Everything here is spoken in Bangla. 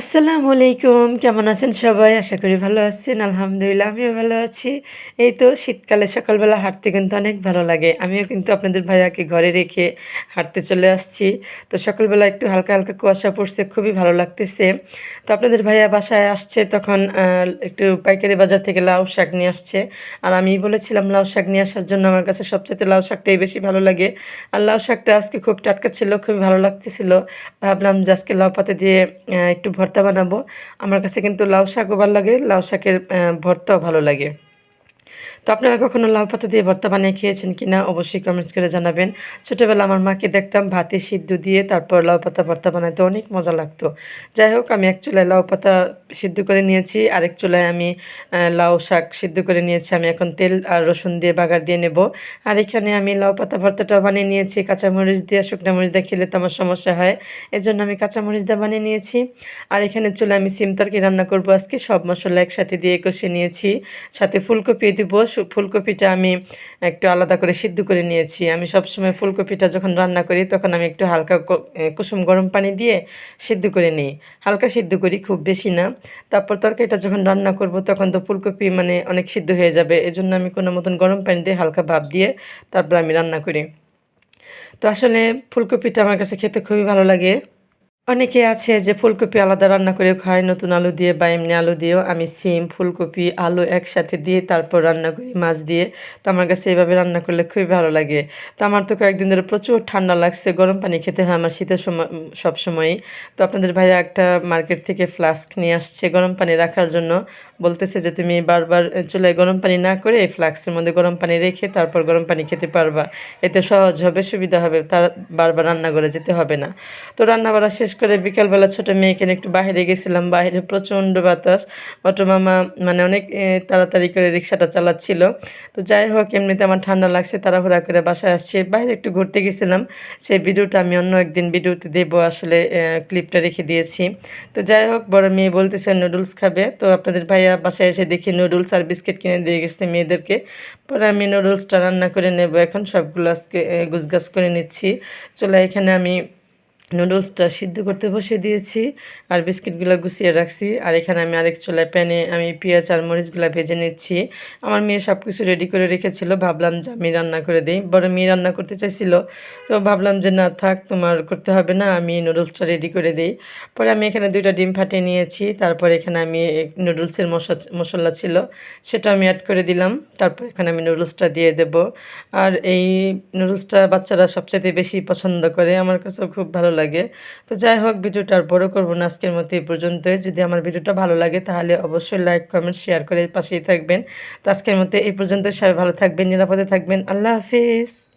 আসসালামু আলাইকুম, কেমন আছেন সবাই? আশা করি ভালো আছেন, আলহামদুলিল্লাহ, আমিও ভালো আছি। এই তো শীতকালে সকালবেলা হাঁটতে কিন্তু অনেক ভালো লাগে। আমিও কিন্তু আপনাদের ভাইয়াকে ঘরে রেখে হাঁটতে চলে আসছি। তো সকালবেলা একটু হালকা হালকা কুয়াশা পড়ছে, খুবই ভালো লাগতেছে। তো আপনাদের ভাইয়া বাসায় আসছে, তখন একটু পাইকারি বাজার থেকে লাউ শাক নিয়ে আসছে। আর আমি বলেছিলাম লাউ শাক নিয়ে আসার জন্য আমার কাছে সবচেয়ে লাউ শাকটাই বেশি ভালো লাগে। আর লাউ শাকটা আজকে খুব টাটকা ছিল, খুবই ভালো লাগতেছিল। ভাবলাম যে আজকে লাউ পাতা দিয়ে একটু ভর্তা বানাবো। আমার কাছে কিন্তু লাউ শাকও ভালো লাগে লাউ শাকের ভর্তাও ভালো লাগে। তো আপনারা কখনো লাউ পাতা দিয়ে ভর্তা বানিয়ে খেয়েছেন কি না অবশ্যই কমেন্টস করে জানাবেন। ছোটোবেলা আমার মাকে দেখতাম ভাতে সিদ্ধ দিয়ে তারপর লাউ পাতা ভর্তা বানাতে অনেক মজা লাগতো। যাই হোক, আমি এক চুলায় লাউ পাতা সিদ্ধ করে নিয়েছি, আরেক চুলায় আমি লাউ শাক সিদ্ধ করে নিয়েছি, আমি এখন তেল আর রসুন দিয়ে বাগার দিয়ে নেব। আর এখানে আমি লাউ পাতা ভর্তাটা বানিয়ে নিয়েছি, কাঁচামরিচ দিয়ে শুকনো মরিচ দিয়ে খেলে তো আমার সমস্যা হয় এর জন্য আমি কাঁচামরিচ দিয়ে বানিয়ে নিয়েছি। আর এখানে চুলে আমি সিম তরকি রান্না করব, আজকে সব মশলা একসাথে দিয়ে কষে নিয়েছি, সাথে ফুলকপি দিব ফুলকপিটা আমি একটু আলাদা করে সিদ্ধ করে নিয়েছি। আমি সবসময় ফুলকপিটা যখন রান্না করি, তখন আমি একটু হালকা কুসুম গরম পানি দিয়ে সিদ্ধ করে নিই। হালকা সিদ্ধ করি, খুব বেশি না। তারপর তরকারিটা যখন রান্না করব, তখন তো ফুলকপি মানে অনেক সিদ্ধ হয়ে যাবে। এজন্য আমি কোনো মতন গরম পানি দিয়ে হালকা ভাপ দিয়ে তারপর আমি রান্না করি। তো আসলে ফুলকপিটা আমার কাছে খেতে খুবই ভালো লাগে। অনেকে আছে যে ফুলকপি আলাদা রান্না করে খায়, নতুন আলু দিয়ে বা এমনি আলু দিয়েও। আমি সিম, ফুলকপি, আলু একসাথে দিয়ে তারপর রান্না করি মাছ দিয়ে। তো আমার কাছে এইভাবে রান্না করলে খুবই ভালো লাগে। তো আমার তো কয়েকদিন ধরে প্রচুর ঠান্ডা লাগছে, গরম পানি খেতে হয় আমার শীতের সময় সবসময়ই তো আপনাদের ভাইয়া একটা মার্কেট থেকে ফ্লাস্ক নিয়ে আসছে গরম পানি রাখার জন্য। বলতেছে যে তুমি বারবার চুলায় গরম পানি না করে এই ফ্লাক্সের মধ্যে গরম পানি রেখে তারপর গরম পানি খেতে পারবা। এতে সহজ হবে, সুবিধা হবে, তার বারবার রান্না করে যেতে হবে না। তো রান্না বাড়া শেষ করে বিকালবেলা ছোটো মেয়েকে একটু বাইরে গেছিলাম। বাইরে প্রচণ্ড বাতাস। অটো মামা মানে অনেক তাড়াতাড়ি করে রিক্সাটা চালাচ্ছিল। তো যাই হোক, এমনিতে আমার ঠান্ডা লাগছে, তাড়াহুড়া করে বাসায় আসছি। বাইরে একটু ঘুরতে গেছিলাম। সেই ভিডিওটা আমি অন্য একদিন ভিডিওতে দেবো, আসলে ক্লিপটা রেখে দিয়েছি। তো যাই হোক, বড় মেয়ে বলতেছে নুডলস খাবে। তো আপনাদের ভাইয়া বাসায় এসে দেখি নুডলস আর বিস্কিট কিনে দিয়ে গেছে মেয়েদেরকে। পরে আমি নুডলসটা রান্না করে নেব। এখন সবগুলো আজকে গুছগাছ করে নিচ্ছি। চলে, এখানে আমি নুডলসটা সিদ্ধ করতে বসিয়ে দিয়েছি আর বিস্কিটগুলো গুছিয়ে রাখছি। আর এখানে আমি আরেক চুলায় প্যানে আমি পেঁয়াজ আর মরিচগুলো ভেজে নিচ্ছি। আমার মেয়ে সব কিছু রেডি করে রেখেছিল, ভাবলাম যে আমি রান্না করে দিই। বড় মেয়ে রান্না করতে চাইছিল, তো ভাবলাম যে না থাক, তোমার করতে হবে না, আমি নুডলসটা রেডি করে দিই। পরে আমি এখানে দুইটা ডিম ফাটিয়ে নিয়েছি, তারপর এখানে আমি নুডলসের মশলা মশলা ছিল, সেটা আমি অ্যাড করে দিলাম। তারপর এখানে আমি নুডলসটা দিয়ে দেব। আর এই নুডলসটা বাচ্চারা সবচেয়ে বেশি পছন্দ করে, আমার কাছেও খুব ভালো লাগে। তো যাই হোক, ভিডিওটা আর বড় করব না আজকের মতো এই পর্যন্তই। যদি আমার ভিডিওটা ভালো লাগে, তাহলে অবশ্যই লাইক কমেন্ট শেয়ার করে পাশেই থাকবেন। তো আজকের মতো এই পর্যন্ত সবাই ভালো থাকবেন, নিরাপদে থাকবেন। আল্লাহ হাফিজ।